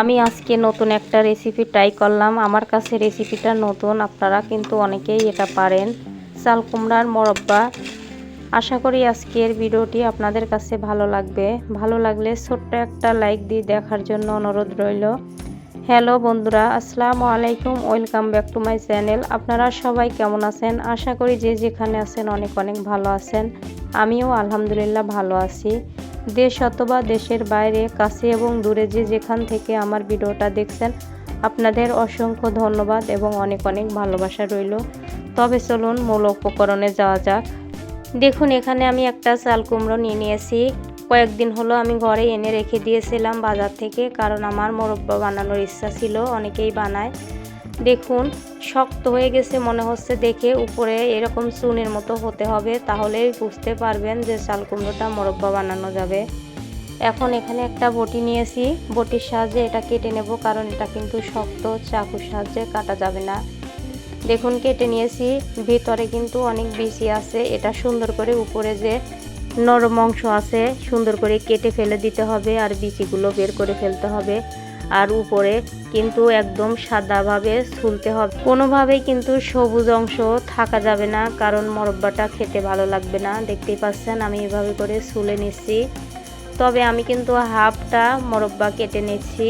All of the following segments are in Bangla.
আমি আজকে নতুন একটা রেসিপি ট্রাই করলাম। আমার কাছে রেসিপিটা নতুন, আপনারা কিন্তু অনেকেই এটা পারেন। চাল কুমড়ার মোরব্বা। আশা করি আজকের ভিডিওটি আপনাদের কাছে ভালো লাগবে। ভালো লাগলে ছোট্ট একটা লাইক দিয়ে দেখার জন্য অনুরোধ রইল। হ্যালো বন্ধুরা, আসসালামু আলাইকুম। Welcome back to my channel আপনারা সবাই কেমন আছেন? আশা করি যে যেখানে আছেন অনেক অনেক ভালো আছেন। আমিও আলহামদুলিল্লাহ ভালো আছি। দেশ অথবা দেশের বাইরে, কাছে এবং দূরে যে যেখান থেকে আমার ভিডিওটা দেখছেন, আপনাদের অসংখ্য ধন্যবাদ এবং অনেক অনেক ভালোবাসা রইল। তবে চলুন মূল উপকরণে যাওয়া যাক। দেখুন, এখানে আমি একটা চাল কুমড়ো নিয়ে নিয়েছি। কয়েকদিন হলো আমি ঘরে এনে রেখে দিয়েছিলাম বাজার থেকে, কারণ আমার মোরব্বা বানানোর ইচ্ছা ছিল, অনেকেই বানায়। দেখুন, শক্ত হয়ে গেছে মনে হচ্ছে দেখে, উপরে এরকম চুনের মতো হতে হবে তাহলেই বুঝতে পারবেন যে চাল কুমড়োটা মোরব্বা বানানো যাবে। এখন এখানে একটা বটি নিয়েছি, বটির সাহায্যে এটা কেটে নেব, কারণ এটা কিন্তু শক্ত, চাকুর সাহায্যে কাটা যাবে না। দেখুন, কেটে নিয়েছি, ভিতরে কিন্তু অনেক বেশি আছে, এটা সুন্দর করে উপরে যে নরম অংশ আছে, সুন্দর করে কেটে ফেলে দিতে হবে, আর বিচিগুলো বের করে ফেলতে হবে। আর উপরে কিন্তু একদম সাদাভাবে ছুলতে হবে। কোনোভাবেই কিন্তু সবুজ অংশ থাকা যাবে না, কারণ মরব্বাটা খেতে ভালো লাগবে না। দেখতেই পাচ্ছেন, আমি এভাবে করে ছুলে নিচ্ছি। তবে আমি কিন্তু হাফটা মরব্বা কেটে নিচ্ছি।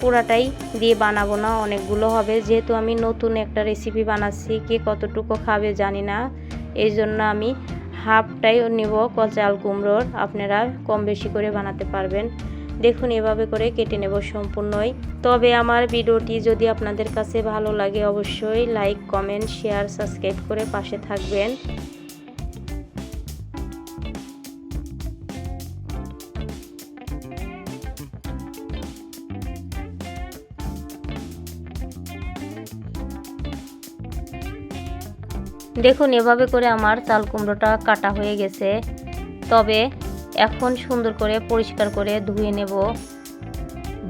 পুরাটাই দিয়ে বানাবো না, অনেকগুলো হবে। যেহেতু আমি নতুন একটা রেসিপি বানাচ্ছি, কে কতটুকু খাবে জানি না। এই জন্য আমি হাফটাই নেব কচাল কুমড়োর। আপনারা কম বেশি করে বানাতে পারবেন। দেখুন, এভাবে করে কেটে নেব সম্পূর্ণই। তবে আমার ভিডিওটি যদি আপনাদের কাছে ভালো লাগে, অবশ্যই লাইক, কমেন্ট, শেয়ার, সাবস্ক্রাইব করে পাশে থাকবেন। দেখুন, এভাবে করে আমার চাল কুমড়োটা কাটা হয়ে গেছে। তবে এখন সুন্দর করে পরিষ্কার করে ধুয়ে নেব।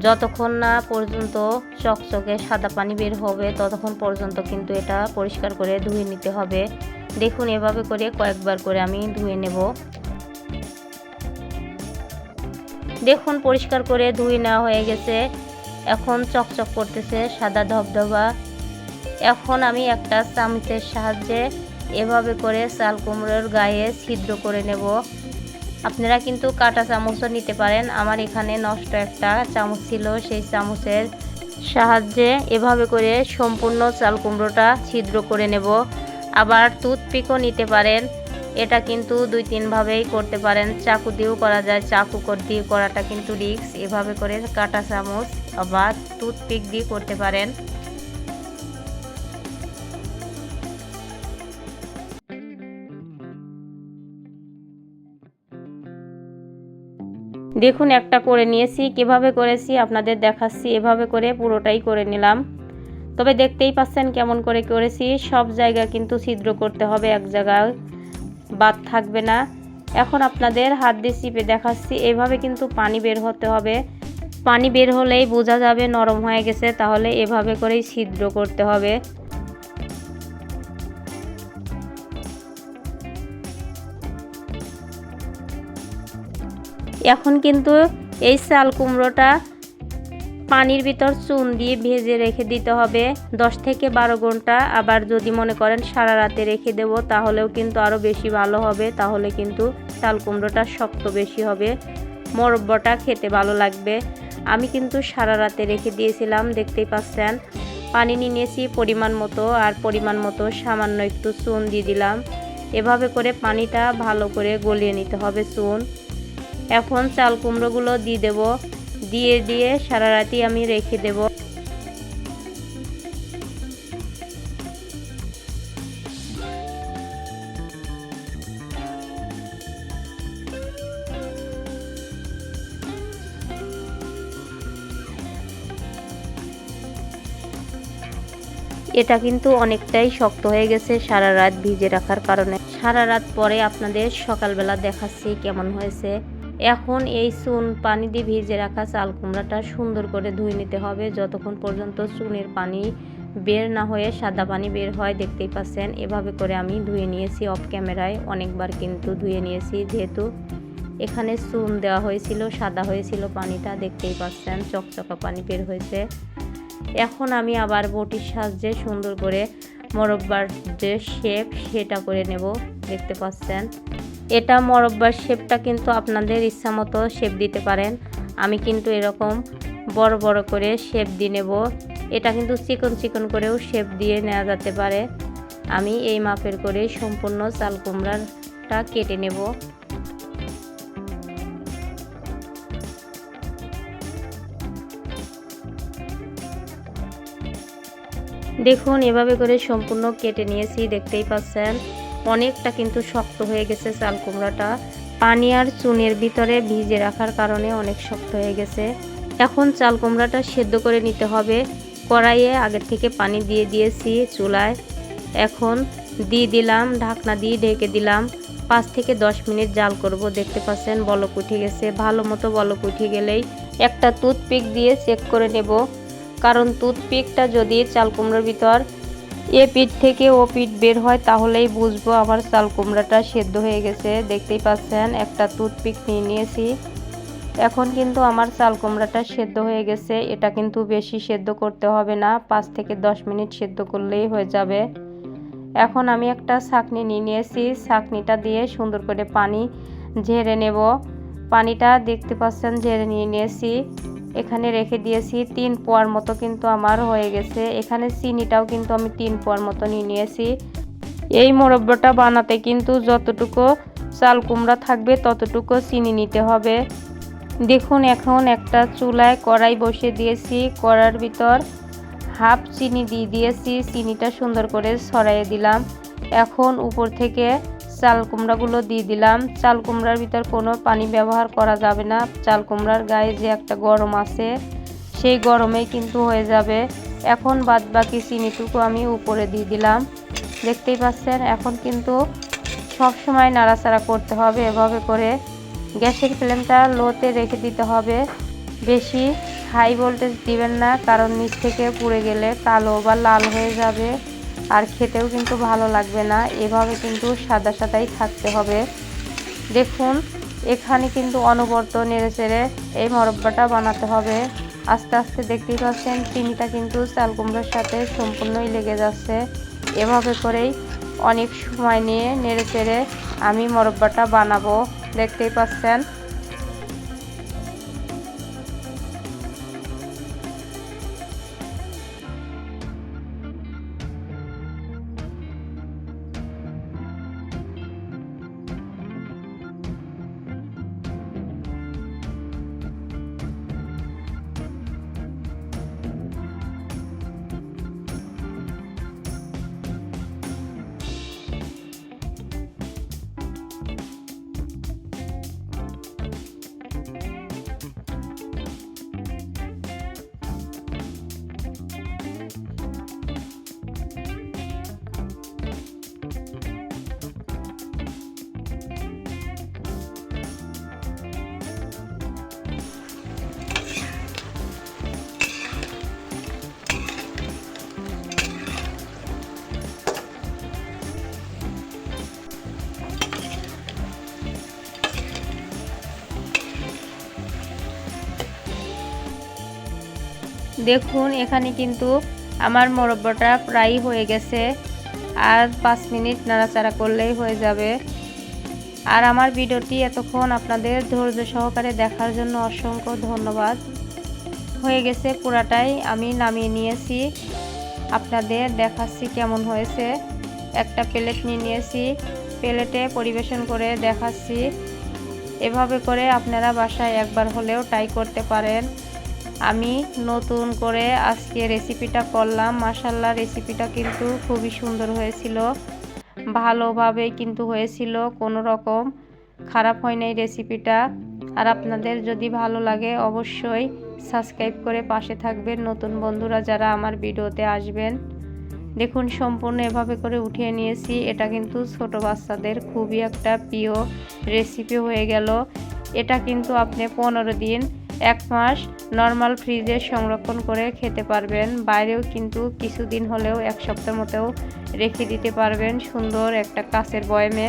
যতক্ষণ না পর্যন্ত চকচকে সাদা পানি বের হবে, ততক্ষণ পর্যন্ত কিন্তু এটা পরিষ্কার করে ধুয়ে নিতে হবে। দেখুন, এভাবে করে কয়েকবার করে আমি ধুয়ে নেব। দেখুন, পরিষ্কার করে ধুয়ে নেওয়া হয়ে গেছে। এখন চকচক করতেছে, সাদা ধবধবা। এখন আমি একটা চামচের সাহায্যে এভাবে করে চাল কুমড়োর গায়ে ছিদ্র করে নেব। আপনারা কিন্তু কাটা চামচও নিতে পারেন। আমার এখানে নষ্ট একটা চামচ ছিল, সেই চামচের সাহায্যে এভাবে করে সম্পূর্ণ চাল কুমড়োটা ছিদ্র করে নেব। আবার টুথপিকও নিতে পারেন। এটা কিন্তু দুই তিনভাবেই করতে পারেন। চাকু দিয়েও করা যায়, চাকু কর দিয়ে করাটা কিন্তু রিক্স এভাবে করে কাটা চামচ আবার টুথপিক দিয়ে করতে পারেন। দেখুন একটা করে নিয়েছি, কীভাবে করেছি আপনাদের দেখাচ্ছি, এভাবে করে পুরোটাই করে নিলাম। তবে দেখতেই পাচ্ছেন কেমন করে করেছি, সব জায়গা কিন্তু ছিদ্র করতে হবে এক জায়গায়, বাদ থাকবে না। এখন আপনাদের হাত দিয়ে চিপে দেখাচ্ছি, এভাবে কিন্তু পানি বের হতে হবে। পানি বের হলেই বোঝা যাবে নরম হয়ে গেছে, তাহলে এভাবে করেই ছিদ্র করতে হবে। এখন কিন্তু এই চাল কুমড়োটা পানির ভিতর চুন দিয়ে ভেজে রেখে দিতে হবে। দশ থেকে বারো ঘণ্টা। আবার যদি মনে করেন সারা রাতে রেখে দেব, তাহলেও কিন্তু আরও বেশি ভালো হবে। তাহলে কিন্তু চাল কুমড়োটা শক্ত বেশি হবে। মোরব্বটা খেতে ভালো লাগবে। আমি কিন্তু সারা রাতে রেখে দিয়েছিলাম, দেখতেই পাচ্ছেন। পানি নিয়ে নিয়েছি পরিমাণ মতো, আর পরিমাণ মতো সামান্য একটু চুন দিয়ে দিলাম। এভাবে করে পানিটা ভালো করে গলিয়ে নিতে হবে চুন। এখন চাল কুমড়োগুলো দিয়ে দেব। দিয়ে দিয়ে সারা রাতি আমি রেখে দেব। এটা কিন্তু অনেকটাই শক্ত হয়ে গেছে সারা রাত ভিজে রাখার কারণে। সারা রাত পরে আপনাদের সকালবেলা দেখাচ্ছি কেমন হয়েছে। এখন এই চুন পানি দিয়ে ভিজে রাখা চাল কুমড়াটা সুন্দর করে ধুয়ে নিতে হবে। যতক্ষণ পর্যন্ত চুনের পানি বের না হয়ে সাদা পানি বের হয়, দেখতেই পাচ্ছেন, এভাবে করে আমি ধুয়ে নিয়েছি অফ ক্যামেরায় অনেকবার কিন্তু ধুয়ে নিয়েছি, যেহেতু এখানে চুন দেওয়া হয়েছিল, সাদা হয়েছিল পানিটা, দেখতেই পাচ্ছেন, চকচকা পানি বের হয়েছে। এখন আমি আবার বটির সাহায্যে সুন্দর করে মোরব্বার যে শেপ সেটা করে নেব, দেখতে পাচ্ছেন। এটা মরব্বার শেপটা কিন্তু আপনাদের ইচ্ছা মতো শেপ দিতে পারেন। আমি কিন্তু এরকম বড় বড় করে শেপ দিয়ে নেব। এটা কিন্তু চিকন চিকন করেও শেপ দিয়ে নেওয়া যেতে পারে। আমি এই মাপের করে সম্পূর্ণ চাল কুমড়াটা কেটে নেব। দেখুন, এভাবে করে সম্পূর্ণ কেটে নিয়েছি, দেখতেই পাচ্ছেন। অনেকটা কিন্তু শক্ত হয়ে গেছে চাল কুমড়াটা। পানি আর চুনের ভিতরে ভিজে রাখার কারণে অনেক শক্ত হয়ে গেছে। এখন চাল কুমড়াটা সেদ্ধ করে নিতে হবে। কড়াইয়ে আগের থেকে পানি দিয়ে দিয়েছি চুলায়। এখন দিয়ে দিলাম, ঢাকনা দিয়ে ঢেকে দিলাম। পাঁচ থেকে দশ মিনিট জাল করব, দেখতে পাচ্ছেন বলক উঠে গেছে। ভালো মতো বলক উঠে গেলেই একটা টুথপিক দিয়ে চেক করে নেব। কারণ টুথপিকটা যদি চাল কুমড়োর ভিতর এ পিঠ থেকে ও পিঠ বের হয়, তাহলেই বুঝব আমার চাল কুমড়াটা সেদ্ধ হয়ে গেছে। দেখতেই পাচ্ছেন, একটা টুথপিক নিয়ে নিয়েছি। এখন কিন্তু আমার চাল কুমড়াটা সেদ্ধ হয়ে গেছে। এটা কিন্তু বেশি সেদ্ধ করতে হবে না, পাঁচ থেকে দশ মিনিট সেদ্ধ করলেই হয়ে যাবে। এখন আমি একটা ছাকনি নিয়ে নিয়েছি। ছাকনিটা দিয়ে সুন্দর করে পানি ঝেড়ে নেব। পানিটা দেখতে পাচ্ছেন, ঝেড়ে নিয়ে নিয়েছি। এখানে রেখে দিয়েছি তিন পোয়ার মতো কিন্তু আমার হয়ে গেছে। এখানে চিনিটাও কিন্তু আমি তিন পোয়ার মতো নিয়ে নিয়েছি। এই মোরব্বাটা বানাতে কিন্তু যতটুকু চাল কুমড়া থাকবে ততটুকু চিনি নিতে হবে। দেখুন, এখন একটা চুলায় কড়াই বসিয়ে দিয়েছি। কড়ার ভিতর হাফ চিনি দিয়ে দিয়েছি। চিনিটা সুন্দর করে ছড়াইয়ে দিলাম। এখন উপর থেকে চাল কুমড়াগুলো দিয়ে দিলাম। চাল কুমড়ার ভিতর কোনো পানি ব্যবহার করা যাবে না। চাল কুমড়ার গায়ে যে একটা গরম আছে, সেই গরমেই কিন্তু হয়ে যাবে। এখন বাদ বাকি চিনিটুকু আমি উপরে দিয়ে দিলাম। দেখতেই পাচ্ছেন, এখন কিন্তু সব সময় নাড়াচাড়া করতে হবে। এভাবে করে গ্যাসের ফ্লেমটা লোতে রেখে দিতে হবে। বেশি হাই ভোল্টেজ দিবেন না, কারণ নিচ থেকে পুড়ে গেলে কালো বা লাল হয়ে যাবে। আর খেতেও কিন্তু ভালো লাগবে না। এভাবে কিন্তু সাদা সাদাই থাকতে হবে। দেখুন, এখানে কিন্তু অনবর্ত নেড়ে চেড়ে এই মরব্বাটা বানাতে হবে। আস্তে আস্তে দেখতেই পাচ্ছেন, চিনিটা কিন্তু চাল কুমড়োর সাথে সম্পূর্ণই লেগে যাচ্ছে। এভাবে করেই অনেক সময় নিয়ে নেড়ে চেড়ে আমি মরব্বাটা বানাবো। দেখতেই পাচ্ছেন দেখুন, এখানে কিন্তু আমার মোরব্বাটা প্রায় হয়ে গেছে। আর পাঁচ মিনিট নাড়াচাড়া করলেই হয়ে যাবে। আর আমার ভিডিওটি এতক্ষণ আপনাদের ধৈর্য সহকারে দেখার জন্য অসংখ্য ধন্যবাদ। হয়ে গেছে পুরাটাই আমি নামিয়ে নিয়েছি। আপনাদের দেখাচ্ছি কেমন হয়েছে। একটা প্লেট নিয়ে নিয়েছি, প্লেটে পরিবেশন করে দেখাচ্ছি। এভাবে করে আপনারা বাসায় একবার হলেও ট্রাই করতে পারেন। আমি নতুন করে আজকে রেসিপিটা করলাম। মাসাল্লা রেসিপিটা কিন্তু খুবই সুন্দর হয়েছিল। ভালোভাবে কিন্তু হয়েছিল, কোনো রকম খারাপ হয় নাই রেসিপিটা আর আপনাদের যদি ভালো লাগে অবশ্যই সাবস্ক্রাইব করে পাশে থাকবেন। নতুন বন্ধুরা যারা আমার ভিডিওতে আসবেন, দেখুন সম্পূর্ণ এভাবে করে উঠিয়ে নিয়েছি। এটা কিন্তু ছোট বাচ্চাদের খুবই একটা প্রিয় রেসিপি হয়ে গেল। এটা কিন্তু আপনি পনেরো দিন এক মাস নর্মাল ফ্রিজে সংরক্ষণ করে খেতে পারবেন। বাইরেও কিন্তু কিছুদিন হলেও এক সপ্তাহ মতো রেখে দিতে পারবেন সুন্দর একটা কাঁচের বয়মে।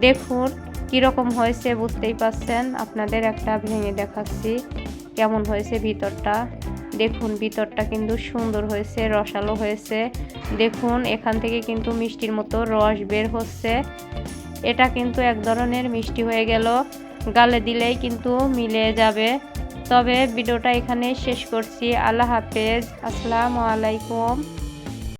দেখুন কীরকম হয়েছে, বুঝতেই পারছেন আপনাদের একটা ভেঙে দেখাচ্ছি কেমন হয়েছে ভিতরটা। দেখুন ভিতরটা কিন্তু সুন্দর হয়েছে, রসালো হয়েছে। দেখুন এখান থেকে কিন্তু মিষ্টির মতো রস বের হচ্ছে। এটা কিন্তু এক ধরনের মিষ্টি হয়ে গেল। গালে দিলেই কিন্তু মিলে যাবে। তবে ভিডিওটা এখানে শেষ করছি। আল্লাহ হাফেজ। আসসালামু আলাইকুম।